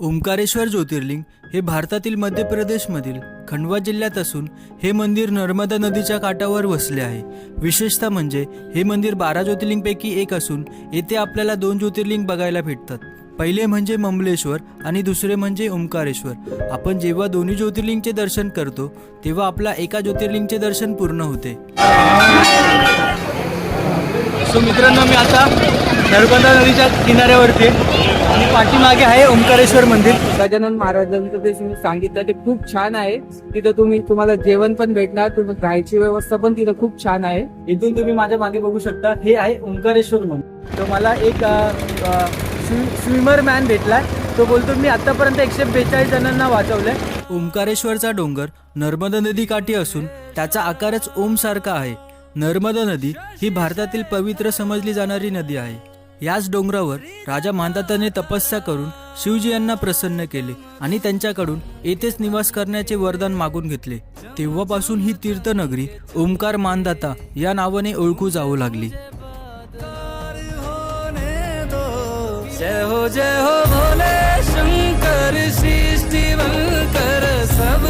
ओंकारेश्वर ज्योतिर्लिंग हे भारतातील मध्य प्रदेशमधील खंडवा जिल्ह्यात असून हे मंदिर नर्मदा नदीच्या काठावर वसले आहे. विशेषतः म्हणजे हे मंदिर बारा ज्योतिर्लिंगपैकी एक असून येथे आपल्याला दोन ज्योतिर्लिंग बघायला भेटतात. पहिले म्हणजे ममलेश्वर आणि दुसरे म्हणजे ओंकारेश्वर. आपण जेव्हा दोन्ही ज्योतिर्लिंगचे दर्शन करतो तेव्हा आपला एका ज्योतिर्लिंगचे दर्शन पूर्ण होते. सो मित्रांनो मी आता नर्मदा नदीच्या किनाऱ्यावरती. आणि पाठीमागे आहे ओंकारेश्वर मंदिर. गजानन महाराजांचं ते तुम्ही सांगितलं ते खूप छान आहे. तिथं तुम्ही तुम्हाला जेवण पण भेटणार तुम्ही राहायची व्यवस्था पण तिथं खूप छान आहे. इथून तुम्ही माझ्या मागे बघू शकता हे आहे ओंकारेश्वर मंदिर. तर मला एक स्विमर मॅन भेटलाय. तो बोलतो मी आतापर्यंत एकशे बेचाळीस जणांना वाचवलंय. ओंकारेश्वरचा डोंगर नर्मदा नदी काठी असून त्याचा आकारच ओम सारखा आहे. नर्मदा नदी ही भारतातील पवित्र समजली जाणारी नदी आहे. याच डोंगरावर राजा मानदाताने तपस्या करून शिवजी यांना प्रसन्न केले आणि त्यांच्याकडून येथेच निवास करण्याचे वरदान मागून घेतले. तेव्हापासून ही तीर्थनगरी ओंकार मानदाता या नावाने ओळखू जाऊ लागली. जय हो जय हो भोले शंकर सब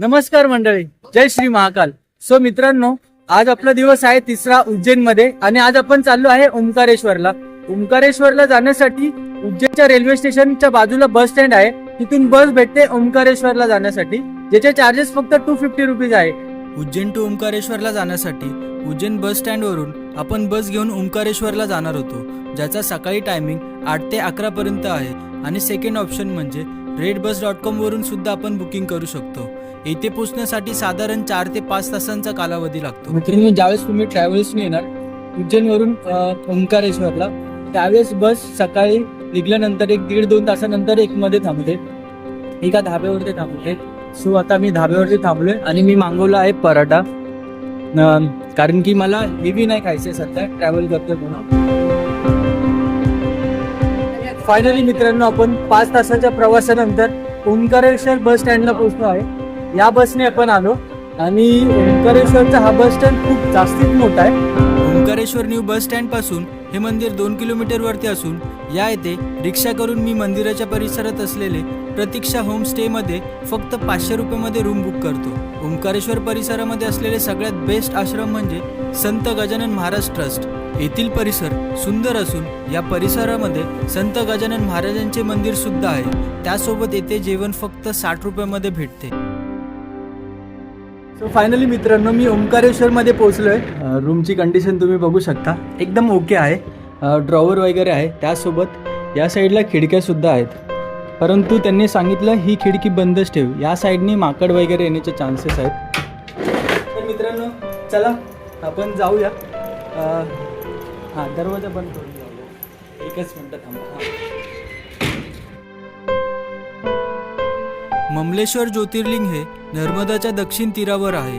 नमस्कार मंडळी जय श्री महाकाल. सो मित्रांनो आज आपला दिवस आहे तिसरा उज्जैनमध्ये आणि आज आपण चाललो आहे ओंकारेश्वरला. ओंकारेश्वरला जाण्यासाठी उज्जैनच्या रेल्वे स्टेशनच्या बाजूला बस स्टँड आहे. तिथून बस भेटते ओंकारेश्वरला जाण्यासाठी ज्याचे चार्जेस फक्त टू फिफ्टी रुपीज आहे. उज्जैन टू ओंकारेश्वरला जाण्यासाठी उज्जैन बस स्टँड वरून आपण बस घेऊन ओंकारेश्वरला जाणार होतो ज्याचा सकाळी टायमिंग आठ ते अकरा पर्यंत आहे. आणि सेकंड ऑप्शन म्हणजे रेड बस डॉट कॉम वरून सुद्धा आपण बुकिंग करू शकतो. येथे पोहोचण्यासाठी साधारण चार ते पाच तासांचा कालावधी लागतो. म्हणजे मित्रांनो ज्यावेळेस तुम्ही ट्रॅव्हल्सने येणार उज्जैनवरून ओंकारेश्वरला त्यावेळेस बस सकाळी निघल्यानंतर एक दीड दोन तासानंतर एक मध्ये थांबते. एका धाब्यावरती थांबते. सो आता मी धाब्यावरती थांबलोय आणि मी मागवला आहे पराठा. कारण की मला हेवी नाही खायचे सध्या ट्रॅव्हल करतोय म्हणून. फायनली मित्रांनो आपण पाच तासाच्या प्रवासानंतर ओंकारेश्वर बस स्टँडला पोहोचलो आहे. या बसने आपण आलो. आणि ओंकारेश्वरचा हा बस स्टँड खूप जास्तीत मोठा आहे. ओंकारेश्वर न्यू बस स्टँडपासून हे मंदिर दोन किलोमीटर वरती असून या येथे रिक्षा करून मी मंदिराच्या परिसरात असलेले प्रतीक्षा होमस्टेमध्ये फक्त पाचशे रुपयेमध्ये रूम बुक करतो. ओंकारेश्वर परिसरामध्ये असलेले सगळ्यात बेस्ट आश्रम म्हणजे संत गजानन महाराज ट्रस्ट येथील परिसर सुंदर असून या परिसरामध्ये संत गजानन महाराजांचे मंदिर सुद्धा आहे. त्यासोबत येथे जेवण फक्त साठ रुपयामध्ये भेटते. सो फायनली मित्रांनो मी ओंकारेश्वरमध्ये पोहोचलो आहे रूमची कंडिशन तुम्ही बघू शकता. एकदम ओके आहे. ड्रॉवर वगैरे आहे. त्यासोबत या साईडला खिडक्यासुद्धा आहेत. परंतु त्यांनी सांगितलं ही खिडकी बंदच ठेव. या साईडनी माकड वगैरे येण्याचे चान्सेस आहेत. तर मित्रांनो चला आपण जाऊया. हां दरवाजा बंद करून जाऊया. एकच मिनटं थांबा. हां. ममलेश्वर ज्योतिर्लिंग हे नर्मदाच्या दक्षिण तीरावर आहे.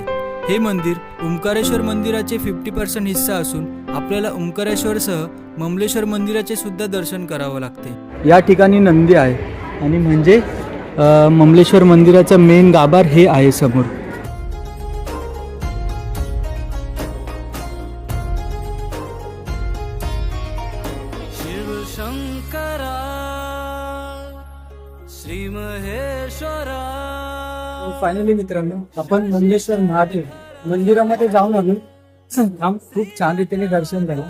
हे मंदिर ओंकारेश्वर मंदिराचे फिफ्टी पर्सेंट हिस्सा असून आपल्याला ओंकारेश्वरसह ममलेश्वर मंदिराचे सुद्धा दर्शन करावं लागते. या ठिकाणी नंदी आहे आणि म्हणजे ममलेश्वर मंदिराचं मेन गाभार हे आहे समोर. फायनली मित्रांनो आपण मंगेश्वर महादेव मंदिरामध्ये जाऊन आलो. आम खूप छान रीतीने दर्शन झालं.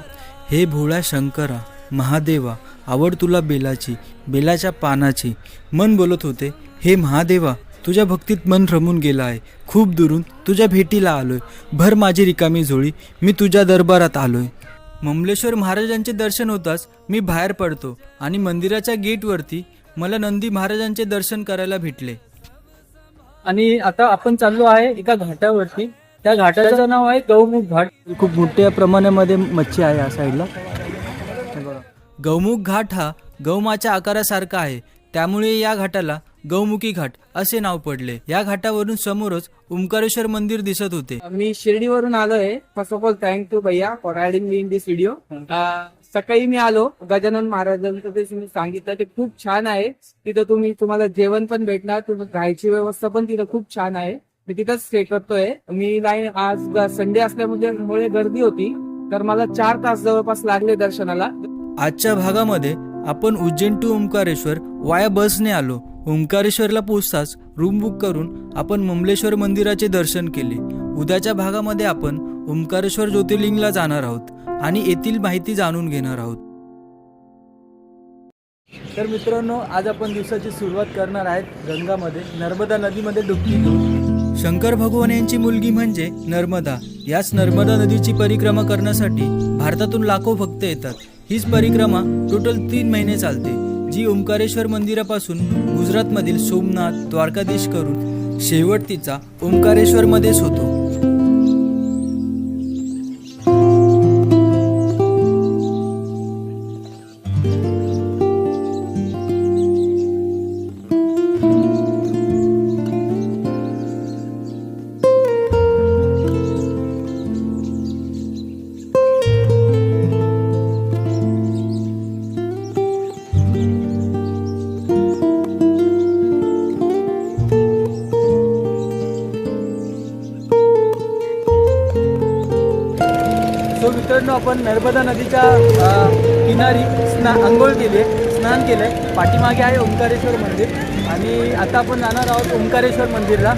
हे भोळा शंकरा महादेवा आवड तुला बेलाची बेलाच्या पानाची. मन बोलत होते हे महादेवा तुझ्या भक्तीत मन रमून गेलं आहे. खूप दुरून तुझ्या भेटीला आलोय. भर माझी रिकामी झोळी मी तुझ्या दरबारात आलोय. ममलेश्वर महाराजांचे दर्शन होताच मी बाहेर पडतो आणि मंदिराच्या गेटवरती मला नंदी महाराजांचे दर्शन करायला भेटले. आणि आता आपण चाललो आहे एका घाटावरती. त्या घाटाचं नाव आहे गौमुख घाट. खूप मोठ्या प्रमाणामध्ये मच्छी आहे या साईडला. बघा. गौमुख घाट हा गौमाच्या आकारासारखा आहे. त्यामुळे या घाटाला गौमुखी घाट असे नाव पडले. या घाटावरून समोरच ओंकारेश्वर मंदिर दिसत होते. मी शिर्डीवरून आलोय. First of all thank you भैया for adding me in this video सकाळी मी आलो गजानन महाराजांचं ते मी सांगितलं ते खूप छान आहे. तिथं तुम्ही तुम्हाला जेवण पण भेटणार तुम्ही राहायची व्यवस्था पण तिथं खूप छान आहे. मी तिथंच स्टे करतोय. मी नाही आज संडे असल्यामुळे गर्दी होती. तर मला चार तास जवळपास लागले दर्शनाला. आजच्या भागामध्ये आपण उज्जैन टू ओंकारेश्वर वाया बसने आलो. ओंकारेश्वरला पोचताच रूम बुक करून आपण ममलेश्वर मंदिराचे दर्शन केले. उद्याच्या भागामध्ये आपण ओंकारेश्वर ज्योतिर्लिंगला जाणार आहोत. आणि येथील माहिती जाणून घेणार आहोत. तर मित्रांनो आज आपण दिवसाची सुरुवात करणार आहेत गंगामध्ये नर्मदा नदीमध्ये डुबकी घेऊन. शंकर भगवान यांची मुलगी म्हणजे नर्मदा. याच नर्मदा नदीची परिक्रमा करण्यासाठी भारतातून लाखो भक्त येतात. हीच परिक्रमा टोटल तीन महिने चालते. जी ओंकारेश्वर मंदिरापासून गुजरातमधील सोमनाथ द्वारकाधीश करून शेवट तिचा ओंकारेश्वर मध्येच होतो. आपण नर्मदा नदीच्या किनारी स्ना आंघोळ केली आहे स्नान केलं आहे पाठीमागे आहे ओंकारेश्वर मंदिर आणि आता आपण जाणार आहोत ओंकारेश्वर मंदिरला.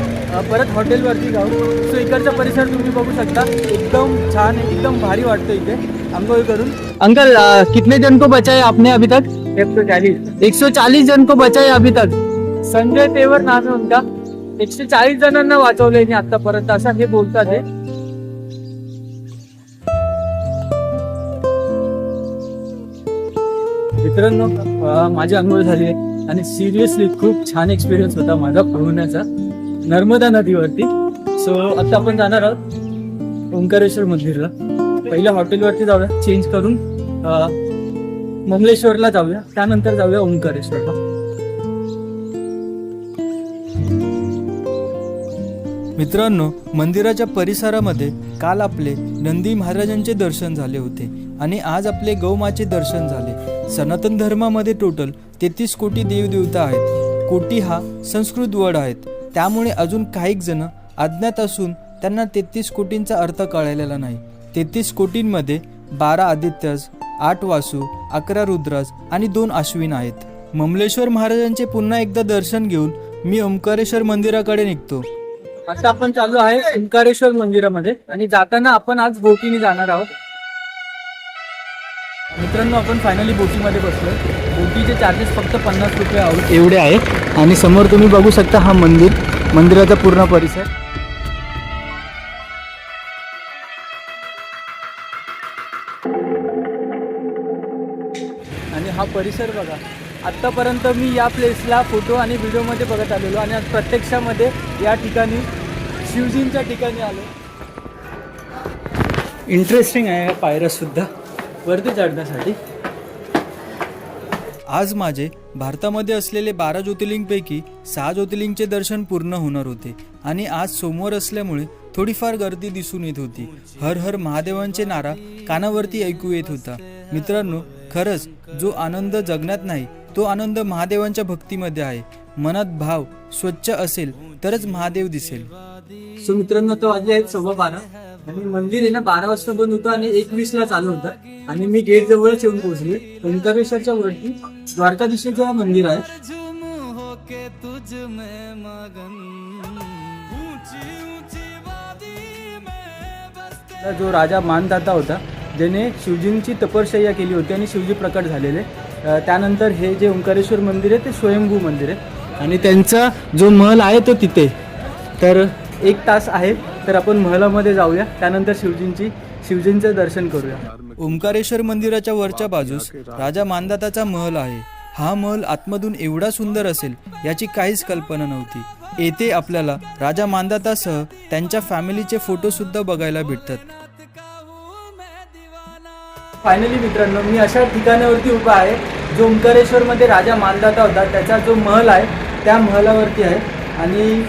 परत हॉटेलवरती जाऊ सो इकडचा परिसर तुम्ही बघू शकता. एकदम छान एकदम भारी वाटतं इथे आंघोळ करून. अंकल कितने जन को बचाए आपने अभी तक? एक सौ चालीस एक सौ चालीस जन को बचाए अभी तक? संजय तेवर नाव उनका. एकशे चाळीस जणांना वाचवले आतापर्यंत असं हे बोलतात मित्रांनो माझी आंघोळ झाली आहे. आणि सिरियसली खूप छान एक्सपिरियन्स होता माझा पोहण्याचा नर्मदा नदीवरती. सो आता आपण जाणार आहोत ओंकारेश्वर मंदिरला. पहिल्या हॉटेलवरती जाऊया चेंज करून मंगलेश्वरला ममलेश्वरला जाऊया. त्यानंतर जाऊया ओंकारेश्वरला. मित्रांनो मंदिराच्या परिसरामध्ये काल आपले नंदी महाराजांचे दर्शन झाले होते आणि आज आपले गौमाचे दर्शन झाले. सनातन धर्मामध्ये टोटल तेहतीस कोटी देवदेवता आहेत. कोटी हा संस्कृत वर्ड आहेत. त्यामुळे अजून काही जण अज्ञात असून त्यांना तेहतीस कोटींचा अर्थ कळलेला नाही. तेहतीस कोटींमध्ये बारा आदित्यज आठ वासू अकरा रुद्राज आणि दोन अश्विन आहेत. ममलेश्वर महाराजांचे पुन्हा एकदा दर्शन घेऊन मी ओंकारेश्वर मंदिराकडे निघतो. आता आपण चालू आहे ओंकारेश्वर मंदिरामध्ये आणि जाताना आपण आज बोटीने जाणार आहोत. मित्रांनो आपण फायनली बोटीमध्ये बसलोय. बोटीचे चार्जेस फक्त पन्नास रुपये आहोत एवढे आहेत. आणि समोर तुम्ही बघू शकता हा मंदिर. मंदिराचा पूर्ण परिसर. आणि हा परिसर बघा. आत्तापर्यंत मी या प्लेसला फोटो आणि व्हिडिओमध्ये बघत आलेलो. आणि आज प्रत्यक्षामध्ये या ठिकाणी शिवजींच्या ठिकाणी आलो. इंटरेस्टिंग आहे या पायऱ्या सुद्धा. वरती चढण्यासाठी? आज माझे भारतामध्ये असलेले बारा ज्योतिर्लिंगपैकी सहा ज्योतिर्लिंगचे दर्शन पूर्ण होणार होते आणि आज सोमवार असल्यामुळे थोडीफार गर्दी दिसून येत होती. हर हर महादेवांचे नारा कानावरती ऐकू येत होता. मित्रांनो खरंच जो आनंद जगण्यात नाही तो आनंद महादेवांच्या भक्तीमध्ये आहे. मनात भाव स्वच्छ असेल तरच महादेव दिसेल. सो मित्रांनो तो वाजले आहेत सव्वा बारा. आणि मंदिर आहे ना बारा वाजता बंद होतं आणि एकवीस ला चालू होतं. आणि मी गेट जवळच येऊन पोहोचले. ओंकारेश्वरच्या वरती द्वारकाधीशाचं मंदिर आहे. जो राजा मानदाता होता ज्याने शिवजींची तपश्चर्या केली होती आणि शिवजी प्रकट झालेले. त्यानंतर हे जे ओंकारेश्वर मंदिर आहे ते स्वयंभू मंदिर आहे. आणि त्यांचा जो महल आहे तो तिथे. तर एक तास आहे. तर आपण महलामध्ये जाऊया. त्यानंतर शिवजींची शिवजींचं दर्शन करूया. ओंकारेश्वर मंदिराच्या वरच्या बाजूस राजा मानदाताचा महल आहे. हा महल आतमधून एवढा सुंदर असेल याची काहीच कल्पना नव्हती. येथे आपल्याला राजा मानदातासह त्यांच्या फॅमिलीचे फोटो सुद्धा बघायला भेटतात. फायनली मित्रांनो मी अशा ठिकाणावरती उभा आहे जो ओंकारेश्वर मध्ये राजा मानदाता होता. त्याचा जो महल आहे त्या महलावरती आहे. आणि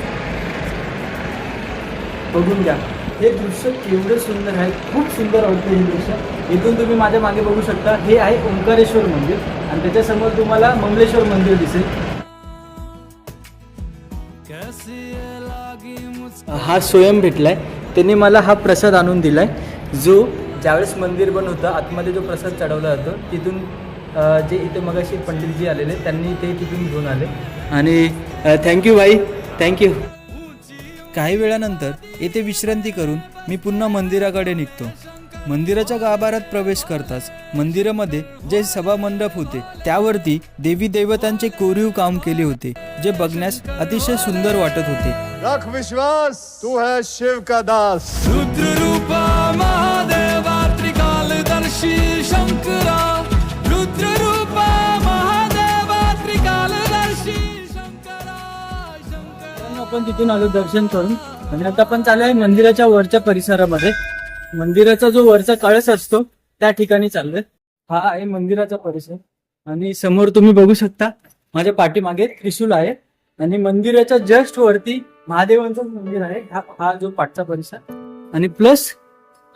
बघून घ्या. हे दृश्य केवढं सुंदर आहे खूप सुंदर वाटतं हे दृश्य. इथून तुम्ही माझ्या मागे बघू शकता हे आहे ओंकारेश्वर मंदिर. आणि त्याच्यासमोर तुम्हाला मंगलेश्वर मंदिर दिसेल. हा स्वयं भेटलाय. त्यांनी मला हा प्रसाद आणून दिलाय. जो ज्यावेळेस मंदिर बंद होतं आतमध्ये जो प्रसाद चढवला जातो तिथून जे इथे मगाशी पंडितजी आलेले त्यांनी ते तिथून घेऊन आले. आणि थँक्यू भाई. थँक्यू काही वेळानंतर येथे विश्रांती करून मी पुन्हा मंदिराकडे निघतो. मंदिराच्या गाभाऱ्यात प्रवेश करताच मंदिरामध्ये जे सभा मंडप होते त्यावरती देवी देवतांचे कोरीव काम केले होते जे बघण्यास अतिशय सुंदर वाटत होते. रख विश्वास तू है शिव का दास. रुद्र रूपा महादेवा त्रिकालदर्शी शंकरा आपण तिथून आलो दर्शन करून. आणि आता आपण चालू आहे मंदिराच्या वरच्या परिसरामध्ये. मंदिराचा जो वरचा कळस असतो त्या ठिकाणी चाललोय. हा आहे मंदिराचा परिसर. आणि समोर तुम्ही बघू शकता माझ्या पाठीमागे त्रिशूल आहे. आणि मंदिराच्या जस्ट वरती महादेवांचं मंदिर आहे. हा हा जो पाठचा परिसर. आणि प्लस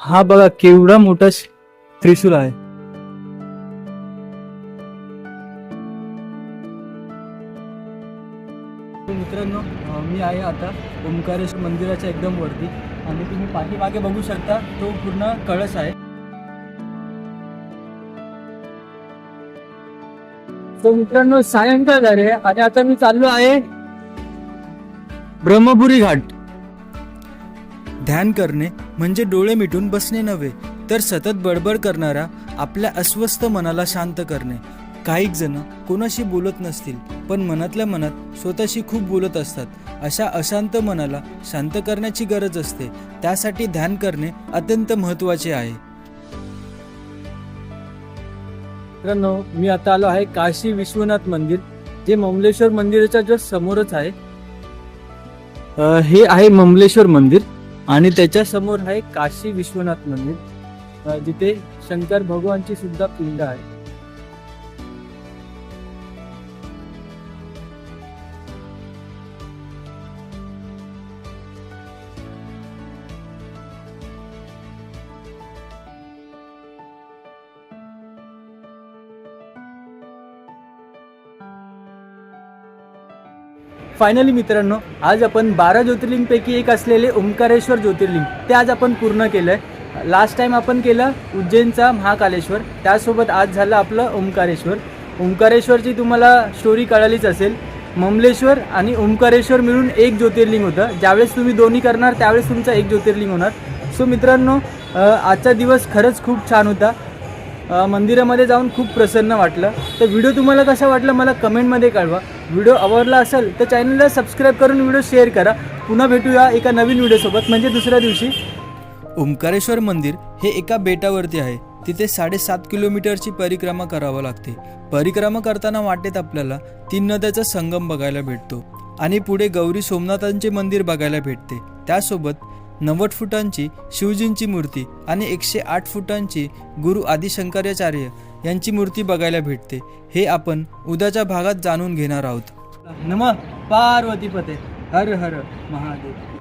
हा बघा केवढा मोठा त्रिशूल आहे. मी आहे आता ओंकारेश्वर मंदिराच्या एकदम वरती. आणि तुम्ही पाठीमागे बघू शकता तो पूर्ण कळस आहे. तर मित्रांनो सायंकाळ झाले आणि आता मी चाललो आहे ब्रह्मपुरी घाट. ध्यान करणे म्हणजे डोळे मिटून बसणे नव्हे तर सतत बडबड करणारा आपल्या अस्वस्थ मनाला शांत करणे. काही जण कोणाशी बोलत नसतील. पण मनातल्या मनात स्वतःशी खूप बोलत असतात. अशा अशांत मनाला शांत करण्याची गरज असते. त्यासाठी ध्यान करणे अत्यंत महत्त्वाचे आहे. मित्रांनो मी आता आलो आहे काशी विश्वनाथ मंदिर जे ममलेश्वर मंदिराच्या जस्ट समोरच आहे. हे आहे ममलेश्वर मंदिर आणि त्याच्यासमोर आहे काशी विश्वनाथ मंदिर जिथे शंकर भगवानची सुद्धा पिंड आहे. फायनली मित्रांनो आज आपण बारा ज्योतिर्लिंगपैकी एक असलेले ओंकारेश्वर ज्योतिर्लिंग ते आज आपण पूर्ण केलं आहे लास्ट टाइम आपण केलं उज्जैनचा महाकालेश्वर त्यासोबत आज झालं आपलं ओंकारेश्वर. ओंकारेश्वरची तुम्हाला स्टोरी कळालीच असेल. ममलेश्वर आणि ओंकारेश्वर मिळून एक ज्योतिर्लिंग होतं. ज्यावेळेस तुम्ही दोन्ही करणार त्यावेळेस तुमचं एक ज्योतिर्लिंग होणार. सो मित्रांनो आजचा दिवस खरंच खूप छान होता. मंदिरामध्ये जाऊन खूप प्रसन्न वाटलं. तर व्हिडिओ तुम्हाला कसा वाटला मला कमेंटमध्ये कळवा. व्हिडिओ आवडला असेल तर चॅनलला सबस्क्राईब करून व्हिडिओ शेअर करा. पुन्हा भेटूया एका नवीन व्हिडिओसोबत म्हणजे दुसऱ्या दिवशी. ओंकारेश्वर मंदिर हे एका बेटावरती आहे. तिथे साडेसात किलोमीटरची परिक्रमा करावं लागते. परिक्रमा करताना वाटेत आपल्याला तीन नद्याचा संगम बघायला भेटतो. आणि पुढे गौरी सोमनाथांचे मंदिर बघायला भेटते. त्यासोबत नव्वद फुटांची शिवजींची मूर्ती आणि एकशे आठ फुटांची गुरु आदिशंकराचार्य यांची मूर्ती बघायला भेटते. हे आपण उद्याच्या भागात जाणून घेणार आहोत. नम पार्वती पते हर हर महादेव.